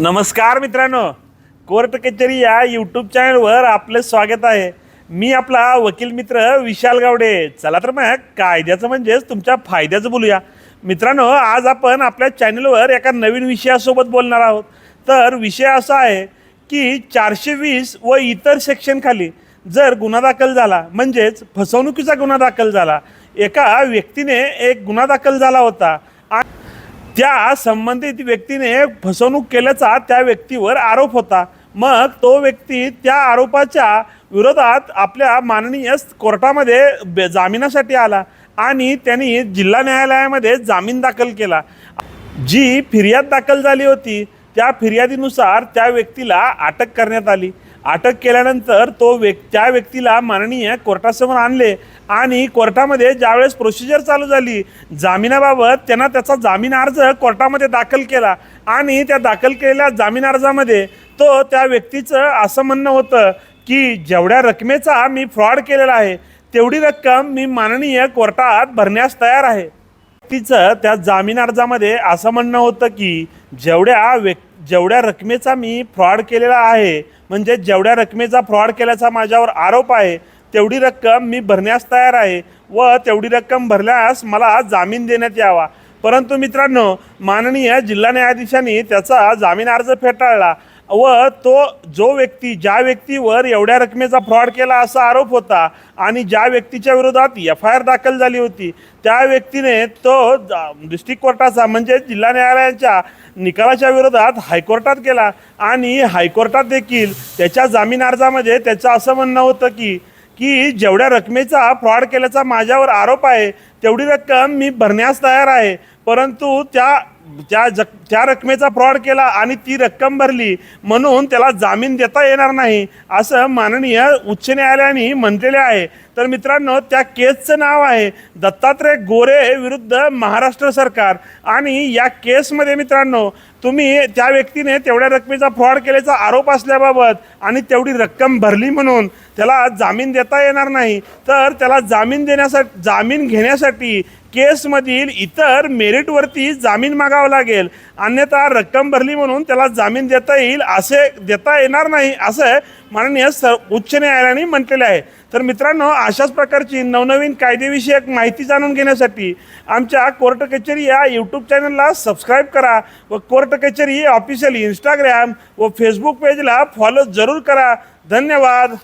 नमस्कार मित्रांनो. कोर्ट कचेरी या यूट्यूब चॅनलवर आपलं स्वागत आहे. मी आपला वकील मित्र विशाल गावडे. चला तर मग कायद्याचं म्हणजेच तुमच्या फायद्याचं बोलूया. मित्रांनो आज आपण आपल्या चॅनलवर एका नवीन विषयासोबत बोलणार आहोत. तर विषय असा आहे की चारशे वीस व इतर सेक्शनखाली जर गुन्हा दाखल झाला म्हणजेच फसवणुकीचा गुन्हा दाखल झाला एका व्यक्तीने एक गुन्हा दाखल झाला होता त्या संबंधित व्यक्तीने फसवणूक केल्याचा त्या व्यक्तीवर आरोप होता. मग तो व्यक्ती त्या आरोपाच्या विरोधात आपल्या माननीय कोर्टामध्ये बे- जामिनासाठी आला आणि त्यांनी जिल्हा न्यायालयामध्ये जामीन दाखल केला. जी फिर्याद दाखल झाली होती त्या फिर्यादीनुसार त्या व्यक्तीला अटक करण्यात आली. अटक केल्यानंतर तो व्यक् त्या व्यक्तीला माननीय कोर्टासमोर आणले आणि कोर्टामध्ये ज्यावेळेस प्रोसिजर चालू झाली जामिनाबाबत त्यांना त्याचा जामीन अर्ज कोर्टामध्ये दाखल केला आणि त्या दाखल केलेल्या जामीन अर्जामध्ये तो त्या व्यक्तीचं असं म्हणणं होतं की जेवढ्या रकमेचा मी फ्रॉड केलेला आहे तेवढी रक्कम मी माननीय कोर्टात भरण्यास तयार आहे. व्यक्तीचं त्या जामीन अर्जामध्ये असं म्हणणं होतं की जेवढ्या व्यक् जेवढ्या रकमेचा मी फ्रॉड केलेला आहे म्हणजे जेवढ्या रकमेचा फ्रॉड केल्याचा माझ्यावर आरोप आहे तेवढी रक्कम मी भरण्यास तयार आहे व तेवढी रक्कम भरल्यास मला जामीन देण्यात यावा. परंतु मित्रांनो माननीय जिल्हा न्यायाधीशांनी त्याचा जामीन अर्ज फेटाळला. व तो जो व्यक्ती ज्या व्यक्तीवर एवढ्या रकमेचा फ्रॉड केला असा आरोप होता आणि ज्या व्यक्तीच्या विरोधात एफ आय आर दाखल झाली होती त्या व्यक्तीने तो डिस्ट्रिक्ट कोर्टाचा म्हणजे जिल्हा न्यायालयाच्या निकालाच्या विरोधात हायकोर्टात गेला आणि हायकोर्टात देखील त्याच्या जामीन अर्जामध्ये त्याचं असं म्हणणं होतं की की जेवढ्या रकमेचा फ्रॉड केल्याचा माझ्यावर आरोप आहे तेवढी रक्कम मी भरण्यास तयार आहे परंतु त्या त्या जक त्या रकमेचा फ्रॉड केला आणि ती रक्कम भरली म्हणून त्याला जामीन देता येणार नाही असं माननीय उच्च न्यायालयाने म्हटलेले आहे. तर मित्रांनो त्या केसचं नाव आहे दत्तात्रय गोरे विरुद्ध महाराष्ट्र सरकार. आणि या केसमध्ये मित्रांनो तुम्ही त्या व्यक्तीने तेवढ्या रकमेचा फ्रॉड केल्याचा आरोप असल्याबाबत आणि तेवढी रक्कम भरली म्हणून त्याला जामीन देता येणार नाही. तर त्याला जामीन देण्यासाठी जामीन घेण्यासाठी केसमधील इतर मेरिटवरती जामीन मागावं लागेल. अन्यथा रक्कम भरली म्हणून त्याला जामीन देता येईल असे देता येणार नाही असं माननीय स उच्च न्यायालयाने म्हटलेले आहे. तर मित्रांनो अशाच प्रकारची नवनवीन कायदेविषयक माहिती जाणून घेण्यासाठी आमच्या कोर्ट कचेरी या यूट्यूब चॅनलला सबस्क्राईब करा व कोर्ट कचेरी ऑफिशियल इंस्टाग्राम व फेसबुक पेजला फॉलो जरूर करा. धन्यवाद.